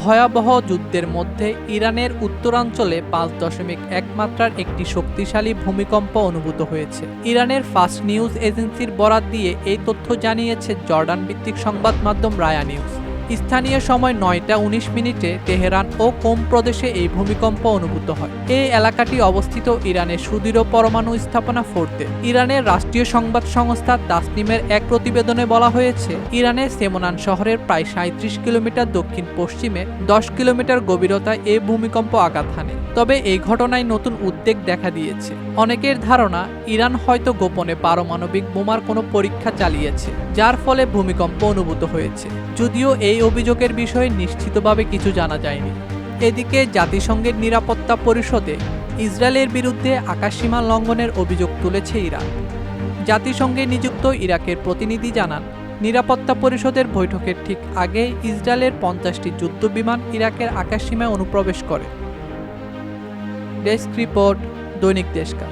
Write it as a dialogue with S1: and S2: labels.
S1: ভয়াবহ যুদ্ধের মধ্যে ইরানের উত্তরাঞ্চলে পাঁচ দশমিক এক মাত্রার একটি শক্তিশালী ভূমিকম্প অনুভূত হয়েছে। ইরানের ফার্স্ট নিউজ এজেন্সির বরাত দিয়ে এই তথ্য জানিয়েছে জর্ডান ভিত্তিক সংবাদ মাধ্যম রায়া নিউজ। স্থানীয় সময় নয়টা উনিশ মিনিটে তেহরান ও কোম প্রদেশে এই ভূমিকম্প অনুভূত হয়? এই এলাকাটি অবস্থিত ইরানের সুদৃঢ় পরমাণু স্থাপনা ফোর্তে ইরানের রাষ্ট্রীয় সংবাদ সংস্থা তাসনিমের এক প্রতিবেদনে বলা হয়েছে ইরানের সেমোনান শহরের প্রায় সাঁত্রিশ কিলোমিটার দক্ষিণ পশ্চিমে দশ কিলোমিটার গভীরতায় এই ভূমিকম্প আঘাত হানে। তবে এই ঘটনায় নতুন উদ্বেগ দেখা দিয়েছে। অনেকের ধারণা, ইরান হয়তো গোপনে পারমাণবিক বোমার কোনো পরীক্ষা চালিয়েছে, যার ফলে ভূমিকম্প অনুভূত হয়েছে। যদিও এই অভিযোগের বিষয়ে নিশ্চিতভাবে কিছু জানা যায়নি। এদিকে জাতিসংঘের নিরাপত্তা পরিষদে ইসরায়েলের বিরুদ্ধে আকাশসীমা লঙ্ঘনের অভিযোগ তুলেছে ইরান। জাতিসংঘে নিযুক্ত ইরাকের প্রতিনিধি জানান, নিরাপত্তা পরিষদের বৈঠকের ঠিক আগে ইসরায়েলের পঞ্চাশটি যুদ্ধবিমান ইরাকের আকাশসীমায় অনুপ্রবেশ করে। ডেস্ক রিপোর্ট, দৈনিক দেশকা